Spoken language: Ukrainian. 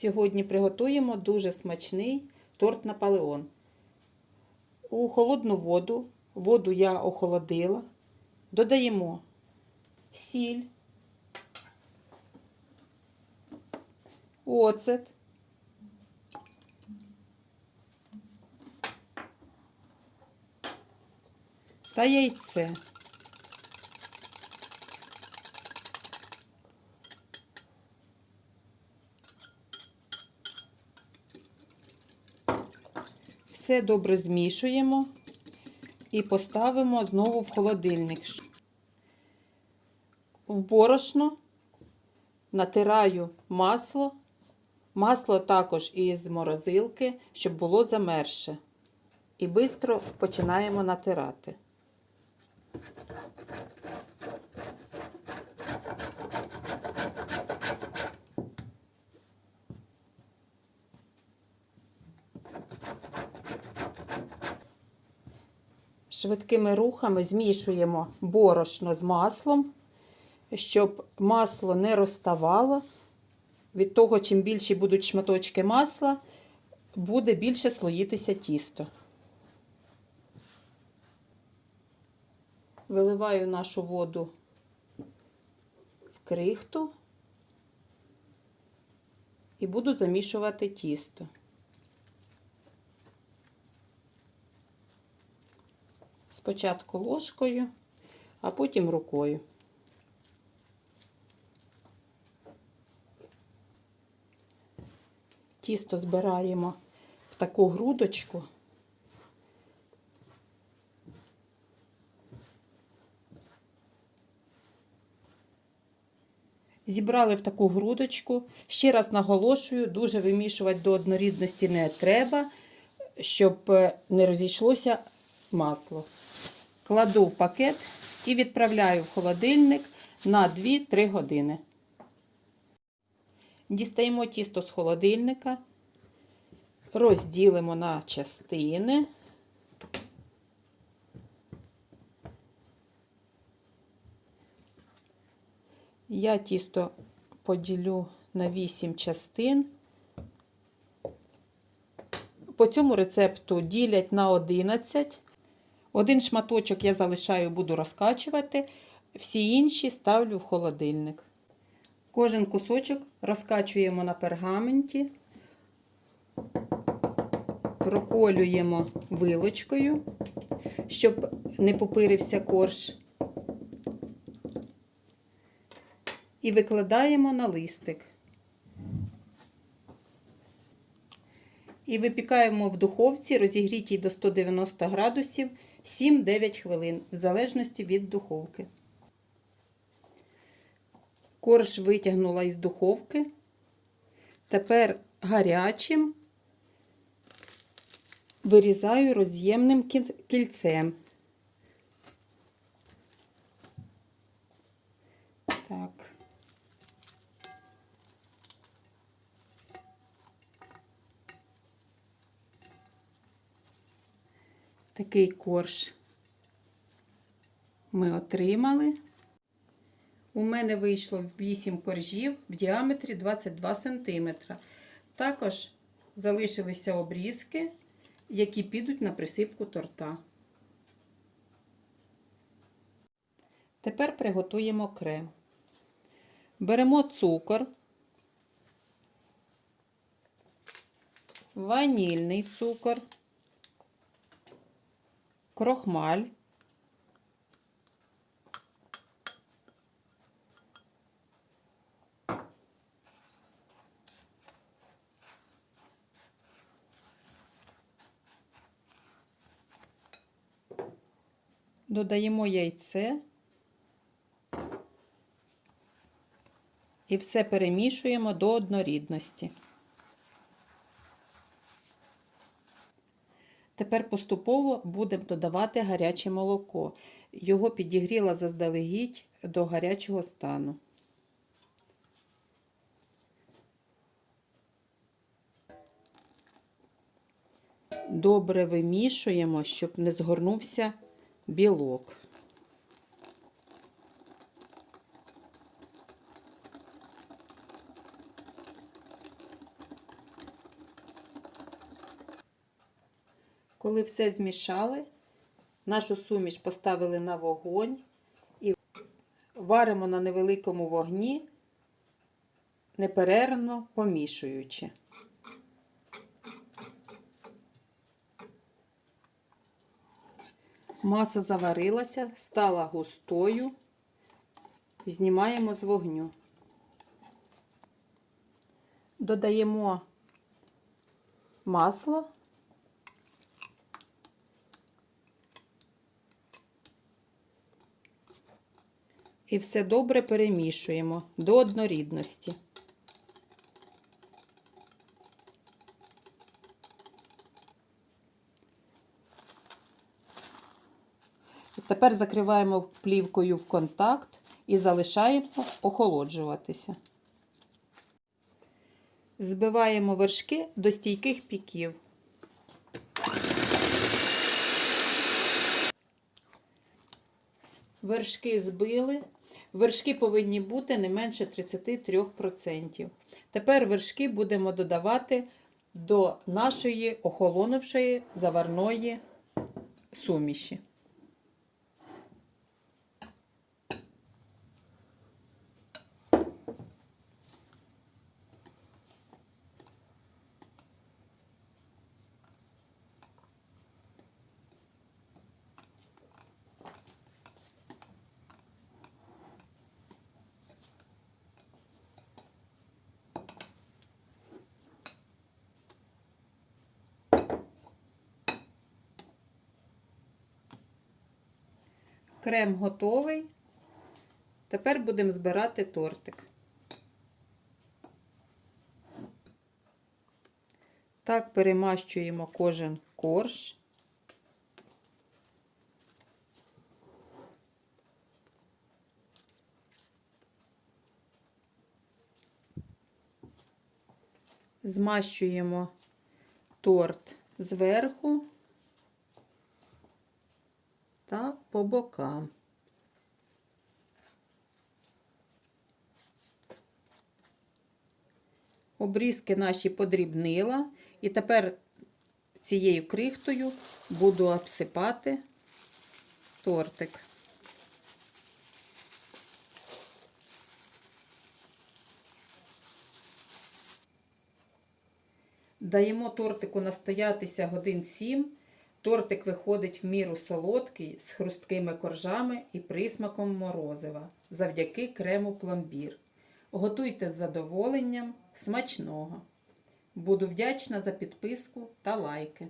Сьогодні приготуємо дуже смачний торт Наполеон. У холодну воду, воду я охолодила, додаємо сіль, оцет, та яйце. Все добре змішуємо і поставимо знову в холодильник. В борошно натираю масло. Масло також із морозилки, щоб було замерше. І швидко починаємо натирати. Швидкими рухами змішуємо борошно з маслом, щоб масло не розставало. Від того, чим більші будуть шматочки масла, буде більше слоїтися тісто. Виливаю нашу воду в крихту і буду замішувати тісто. Спочатку ложкою, а потім рукою. Тісто збираємо в таку грудочку. Зібрали в таку грудочку. Ще раз наголошую, дуже вимішувати до однорідності не треба, щоб не розійшлося масло. Кладу в пакет і відправляю в холодильник на 2-3 години. Дістаємо тісто з холодильника, розділимо на частини. Я тісто поділю на 8 частин. По цьому рецепту ділять на 11. Один шматочок я залишаю, буду розкачувати, всі інші ставлю в холодильник. Кожен кусочок розкачуємо на пергаменті, проколюємо вилочкою, щоб не попирився корж. І викладаємо на листик. І випікаємо в духовці, розігрітій до 190 градусів 7-9 хвилин, в залежності від духовки. Корж витягнула із духовки. Тепер гарячим вирізаю роз'ємним кільцем. Так. Такий корж ми отримали. У мене вийшло 8 коржів в діаметрі 22 см. Також залишилися обрізки, які підуть на присипку торта. Тепер приготуємо крем. Беремо цукор, ванільний цукор, крохмаль. Додаємо яйце і все перемішуємо до однорідності. Тепер поступово будемо додавати гаряче молоко. Його підігріла заздалегідь до гарячого стану. Добре вимішуємо, щоб не згорнувся білок. Коли все змішали, нашу суміш поставили на вогонь і варимо на невеликому вогні, неперервно помішуючи. Маса заварилася, стала густою. Знімаємо з вогню. Додаємо масло. І все добре перемішуємо до однорідності. Тепер закриваємо плівкою в контакт і залишаємо охолоджуватися. Збиваємо вершки до стійких піків. Вершки збили. Вершки повинні бути не менше 33%. Тепер вершки будемо додавати до нашої охолонувшої заварної суміші. Крем готовий. Тепер будемо збирати тортик. Так перемащуємо кожен корж. Змащуємо торт зверху та по бокам. Обрізки наші подрібнила, і тепер цією крихтою буду обсипати тортик. Даємо тортику настоятися годин 7. Тортик виходить в міру солодкий з хрусткими коржами і присмаком морозива завдяки крему пломбір. Готуйте з задоволенням смачного. Буду вдячна за підписку та лайки.